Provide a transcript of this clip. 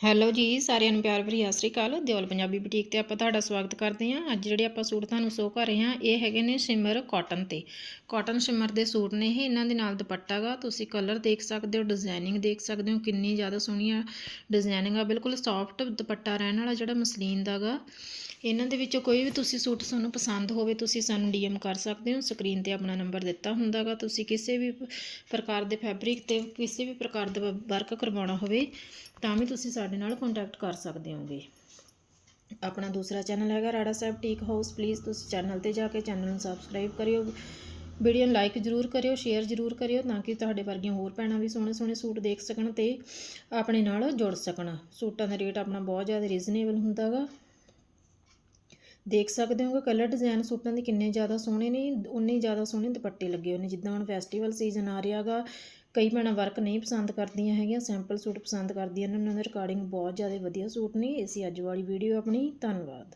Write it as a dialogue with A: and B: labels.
A: Hello ਜੀ, ਸਾਰਿਆਂ ਨੂੰ ਪਿਆਰ ਭਰੀ ਸਤਿ ਸ਼੍ਰੀ ਅਕਾਲ। ਦਿਓਲ ਪੰਜਾਬੀ ਬੁਟੀਕ ਤੇ ਆਪਾਂ ਤੁਹਾਡਾ ਸਵਾਗਤ ਕਰਦੇ ਹਾਂ। ਅੱਜ ਜਿਹੜੇ ਆਪਾਂ ਸੂਟ ਤੁਹਾਨੂੰ ਸ਼ੋਅ ਕਰ ਰਹੇ ਹਾਂ, ਇਹ ਹੈਗੇ ਨੇ ਸ਼ਿਮਰ ਕਾਟਨ ਤੇ। ਕਾਟਨ ਸ਼ਿਮਰ ਦੇ ਸੂਟ ਨੇ ਇਹ, ਇਹਨਾਂ ਦੇ ਨਾਲ ਦੁਪੱਟਾ ਗਾ। ਤੁਸੀਂ ਕਲਰ ਦੇਖ ਸਕਦੇ ਹੋ ਡਿਜ਼ਾਈਨਿੰਗ ਦੇਖ ਸਕਦੇ ਹੋ, ਕਿੰਨੀ ਜ਼ਿਆਦਾ ਸੋਹਣੀ ਆ ਡਿਜ਼ਾਈਨਿੰਗ ਆ। ਬਿਲਕੁਲ ਸੌਫਟ ਦੁਪੱਟਾ ਰਹਿਣ ਵਾਲਾ ਜਿਹੜਾ ਮਸਲੀਨ ਦਾ ਗਾ। ਇਹਨਾਂ ਦੇ ਵਿੱਚੋਂ ਕੋਈ ਵੀ ਤੁਸੀਂ ਸੂਟ ਤੁਹਾਨੂੰ ਪਸੰਦ ਹੋਵੇ, ਤੁਸੀਂ ਸਾਨੂੰ ਡੀਐਮ ਕਰ ਸਕਦੇ ਹੋ। ਸਕਰੀਨ ਤੇ ਆਪਣਾ ਨੰਬਰ ਦਿੱਤਾ ਹੁੰਦਾਗਾ ਤੁਸੀਂ ਕਿਸੇ ਵੀ ਪ੍ਰਕਾਰ ਦੇ ਫੈਬਰਿਕ ਤੇ, ਕਿਸੇ ਵੀ ਪ੍ਰਕਾਰ ਦਾ ਵਰਕ ਕਰਵਾਉਣਾ ਹੋਵੇ, ਤਾਂ ਵੀ ਤੁਸੀਂ ਸਾਡੇ ਨਾਲ ਕੰਟੈਕਟ ਕਰ ਸਕਦੇ ਹੋਗੇ। ਆਪਣਾ ਦੂਸਰਾ ਚੈਨਲ ਹੈਗਾ Rara Sahib teak house please ਤੁਸੀਂ ਚੈਨਲ ਤੇ ਜਾ ਕੇ ਚੈਨਲ ਨੂੰ ਸਬਸਕ੍ਰਾਈਬ ਕਰਿਓ। ਵੀਡੀਓ ਨੂੰ ਲਾਈਕ ਜ਼ਰੂਰ ਕਰਿਓ ਸ਼ੇਅਰ ਜ਼ਰੂਰ ਕਰਿਓ ਤਾਂ ਕਿ ਤੁਹਾਡੇ ਵਰਗੀਆਂ ਹੋਰ ਭੈਣਾਂ ਵੀ ਸੋਹਣੇ ਸੋਹਣੇ ਸੂਟ ਦੇਖ ਸਕਣ ਤੇ ਆਪਣੇ ਨਾਲ ਜੁੜ ਸਕਣ। ਸੂਟਾਂ ਦਾ ਰੇਟ ਆਪਣਾ ਬਹੁਤ ਜ਼ਿਆਦਾ ਰੀਜ਼ਨੇਬਲ ਹੁੰਦਾਗਾ। ਦੇਖ ਸਕਦੇ ਹੋ ਹੋਗੇ ਕਲਰ ਡਿਜ਼ਾਈਨ ਸੂਟਾਂ ਦੇ ਕਿੰਨੇ ਜ਼ਿਆਦਾ ਸੋਹਣੇ ਨੇ ਉਨੇ ਜ਼ਿਆਦਾ ਸੋਹਣੇ ਦੁਪੱਟੇ ਲੱਗੇ ਹੋਏ ਨੇ, ਜਿੱਦਾਂ ਹੁਣ ਫੈਸਟੀਵਲ ਸੀਜ਼ਨ ਆ ਰਿਹਾਗਾ ਕਈ ਭੈਣਾਂ ਵਰਕ ਨਹੀਂ ਪਸੰਦ ਕਰਦੀਆਂ ਹੈਗੀਆਂ ਸਿੰਪਲ ਸੂਟ ਪਸੰਦ ਕਰਦੀਆਂ ਨੇ, ਉਹਨਾਂ ਦੇ ਰਿਕਾਰਡਿੰਗ ਬਹੁਤ ਜ਼ਿਆਦਾ ਵਧੀਆ ਸੂਟ ਨੇ ਇਹ ਸੀ ਅੱਜ ਵਾਲੀ ਵੀਡੀਓ ਆਪਣੀ, ਧੰਨਵਾਦ।